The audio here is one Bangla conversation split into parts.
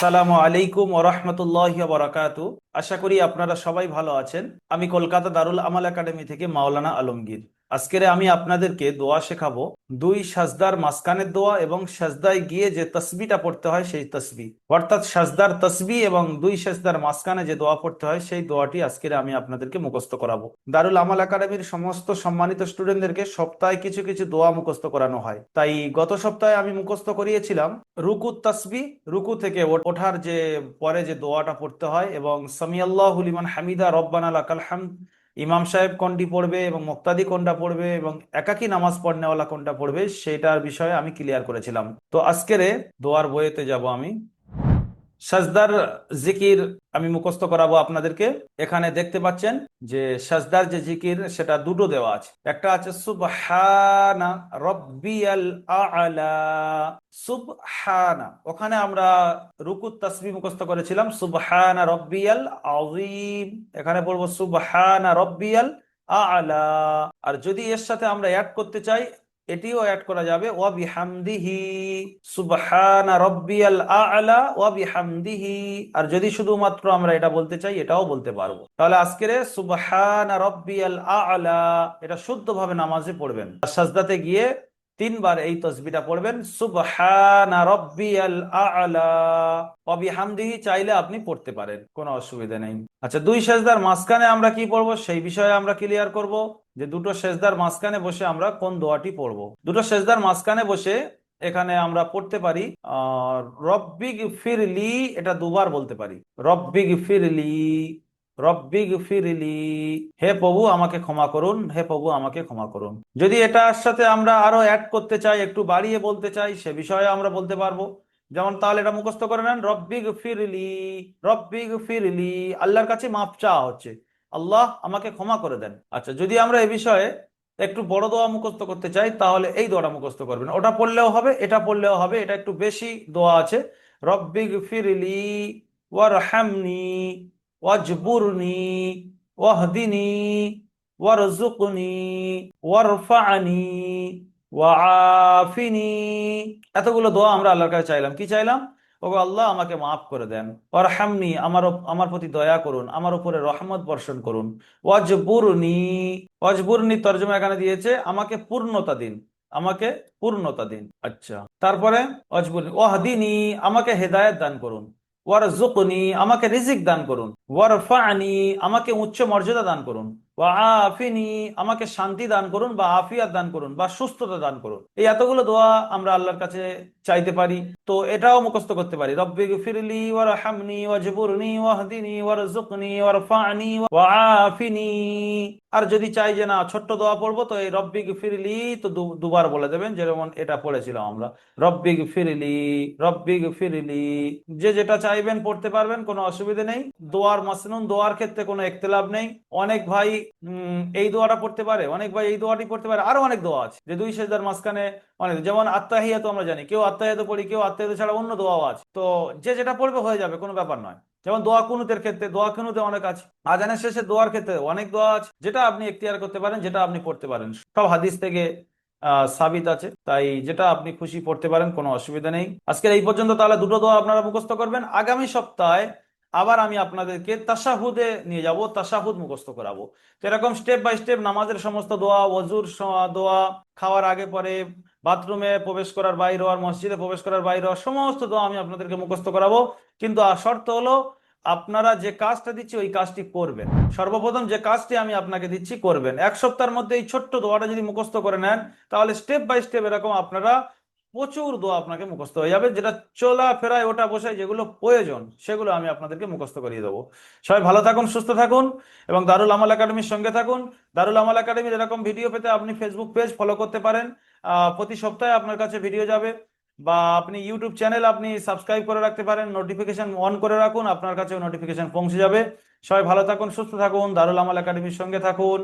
আসসালামু আলাইকুম ওরহমতুল্লাহ বরাকাত। আশা করি আপনারা সবাই ভালো আছেন। আমি কলকাতা দারুল আমাল একাডেমি থেকে মাওলানা আলমগীর। আজকের আমি আপনাদেরকে দোয়া শেখাবো। দুই সাজদার মাঝখানের দোয়া এবং সাজদায় গিয়ে যে তসবিটা পড়তে হয় সেই তসবি অর্থাৎ সাজদার তসবি এবং দুই সাজদার মাঝখানে যে দোয়া পড়তে হয় সেই দোয়াটি আজকের আমি আপনাদেরকে মুখস্থ করাবো। দারুল আমাল একাডেমির সমস্ত সম্মানিত স্টুডেন্টদেরকে সপ্তাহে কিছু কিছু দোয়া মুখস্থ করানো হয়। তাই গত সপ্তাহে আমি মুখস্থ করিয়েছিলাম, রুকু তসবি রুকু থেকে ওঠার যে পরে যে দোয়াটা পড়তে হয় এবং সামিয়াল্লাহ লিমান হামিদা রব্বানা লাকাল হামদ ইমাম সাহেব কোনটি পড়বে এবং মোক্তাদি কোনটা পড়বে এবং একাকি নামাজ পড়নেওয়ালা কোনটা পড়বে, সেটার বিষয়ে আমি ক্লিয়ার করেছিলাম। তো আজকের দোয়ার বইয়েতে যাব আমি। সাজদার জিকির আমি মুখস্থ করাবো আপনাদেরকে। এখানে দেখতে পাচ্ছেন যে সাজদার যে জিকির, সেটা দুটো দেওয়া আছে। একটা আছে, সুবহানা রব্বিয়াল আলা। সুবহানা। ওখানে আমরা রুকুত তাসবিহ মুখস্থ করেছিলাম, সুবহানা রব্বিয়াল আযীম। এখানে পড়ব, সুবহানা রব্বিয়াল আলা। আর যদি এর সাথে আমরা অ্যাড করতে চাই এটিও অ্যাড করা যাবে ওয়া বিহামদিহি সুবহানা রব্বিয়াল আ'লা ওয়া বিহামদিহি আর যদি শুধুমাত্র আমরা এটা বলতে চাই, এটাও বলতে পারব। তাহলে আজকের সুবহানা রব্বিয়াল আ'লা, এটা শুদ্ধভাবে নামাজে পড়বেন। আর সাজদাতে গিয়ে তিনবার এই তসবিটা পড়বেন, সুবহানা আ'লা। চাইলে আপনি পড়তে পারেন, কোনো অসুবিধা নেই। আচ্ছা দুই সেজদার মাঝখানে আমরা কি পড়ব? সেই বিষয়ে আমরা ক্লিয়ার করব যে দুটো সেজদার মাঝখানে বসে আমরা কোন দোয়াটি পড়ব। দুটো সেজদার মাঝখানে বসে এখানে আমরা পড়তে পারি আহ রব্বিগ ফিরলি এটা দুবার বলতে পারি রব্বিগ ফিরলি রব্বিগ ফিরলি হে প্রভু, আমাকে ক্ষমা করুন। হে প্রভু, আমাকে ক্ষমা করুন। যদি এটার সাথে আমরা আরও অ্যাড করতে চাই, একটু বাড়িয়ে বলতে চাই, সে বিষয়ে আমরা বলতে পারব। যেমন তাহলে এটা মুখস্থ করে নেন রব্বিগ ফিরলি রব্বিগ ফিরলি আল্লাহর কাছে মাপ চাওয়া হচ্ছে। আল্লাহ আমাকে ক্ষমা করে দেন। আচ্ছা যদি আমরা এ বিষয়ে একটু বড় দোয়া মুখস্থ করতে চাই, তাহলে এই দোয়াটা মুখস্থ করবেন। ওটা পড়লেও হবে, এটা পড়লেও হবে, এটা একটু বেশি দোয়া আছে। রব্বিগ ফিরলি ওয়ারহামনি। এতগুলো দোয়া আমরা আল্লাহর কাছে চাইলাম। কি চাইলাম? ওগো আল্লাহ আমাকে মাফ করে দেন। ওয়ারহামনি, আমার আমার প্রতি দয়া করুন, আমার উপরে রহমত বর্ষণ করুন। ওয়াজবুরনি ওয়াজবুরনি তর্জমা এখানে দিয়েছে, আমাকে পূর্ণতা দিন, আমাকে পূর্ণতা দিন। আচ্ছা তারপরে ওয়াজবুরনি, ওয়াহদিনি, আমাকে হেদায়েত দান করুন। ওয়ারজুকনি আমাকে রিজিক দান করুন। ওয়ারফানি আমাকে উচ্চ মর্যাদা দান করুন। ওয়াআফিনি আমাকে শান্তি দান করুন বা আফিয়াত দান করুন বা সুস্থতা দান করুন। এই এতগুলো দোয়া আমরা আল্লাহর কাছে চাইতে পারি। তো এটাও মুখস্থ করতে পারি। রব্বি গফিরলি ওয়ারহামনি ওয়াজবুরনি ওয়াহদিনি ওয়ারজুকনি ওয়ারফানি ওয়াআফিনি আর যদি চাই যে না, ছোট্ট দোয়া পড়ব, তো এই রব্বি গফিরলি তো দুবার বলে দেবেন, যেমন এটা পড়েছিলাম আমরা। রব্বি গফিরলি রব্বি গফিরলি, যে যেটা চাইবেন পড়তে পারবেন, কোনো অসুবিধা নেই। দোয়ার মাসনুন, দোয়ার ক্ষেত্রে কোনো একতলাভ নেই। অনেক ভাই এই দোয়াটা পড়তে পারে, অনেক ভাই এই দোয়াটি পড়তে পারে, আরও অনেক দোয়া আছে যে দুই সেজদার মাঝখানে অনেক যেমন আত্মাহিয়া তো আমরা জানি, কেউ আত্মাহিয়াত পড়ি, কেউ আত্মাহিয়াত ছাড়া অন্য দোয়াও আছে। তো যে যেটা পড়বে হয়ে যাবে, কোনো ব্যাপার নয়। যেমন দোয়া কুনুতের ক্ষেত্রে, দোয়া কুনুতে অনেক আছে। আজানের শেষে দোয়ার ক্ষেত্রে অনেক দোয়া আছে, যেটা আপনি এখতিয়ার করতে পারেন, যেটা আপনি পড়তে পারেন। সব হাদিস থেকে সাবিত আছে, তাই যেটা আপনি খুশি পড়তে পারেন, কোনো অসুবিধা নেই। আজকের এই পর্যন্ত তাহলে দুটো দোয়া আপনারা মুখস্থ করবেন। আগামী সপ্তাহে আবার আমি আপনাদেরকে তাসাহুদে নিয়ে যাব তাসাহুদ মুখস্থ করাবো। তো এরকম স্টেপ বাই স্টেপ নামাজের সমস্ত দোয়া, ওযুর স- দোয়া খাওয়ার আগে পরে বাথরুমে প্রবেশ করার, বাইর হওয়ার, মসজিদে প্রবেশ করার, বাইর হওয়ার সমস্ত দোয়া আমি আপনাদেরকে মুখস্থ করাবো। কিন্তু শর্ত হলো আপনারা যে কাজটা দিচ্ছি ওই কাজটি করবেন। সর্বপ্রথম যে কাজটি আমি আপনাকে দিচ্ছি করবেন। এক সপ্তাহের মধ্যে এই ছোট্ট দোয়াটা যদি মুখস্থ করে নেন, তাহলে স্টেপ বাই স্টেপ এরকম আপনারা প্রচুর দোয়া আপনাকে মুখস্থ হয়ে যাবে। যেটা চলা ফেরায় ওটা বসায় যেগুলো প্রয়োজন, সেগুলো আমি আপনাদেরকে মুখস্থ করিয়ে দেবো। সবাই ভালো থাকুন, সুস্থ থাকুন এবং দারুল আমাল একাডেমির সঙ্গে থাকুন। দারুল আমাল একাডেমির এরকম ভিডিও পেতে আপনি ফেসবুক পেজ ফলো করতে পারেন। প্রতি সপ্তাহে আপনার কাছে ভিডিও যাবে বা আপনি ইউটিউব চ্যানেল আপনি সাবস্ক্রাইব করে রাখতে পারেন নোটিফিকেশন অন করে রাখুন, আপনার কাছে নোটিফিকেশন পৌঁছে যাবে। সবাই ভালো থাকুন, সুস্থ থাকুন, দারুল আমাল একাডেমির সঙ্গে থাকুন।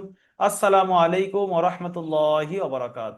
আসসালামু আলাইকুম ওরহমতুল্লাহি ওবরাকাত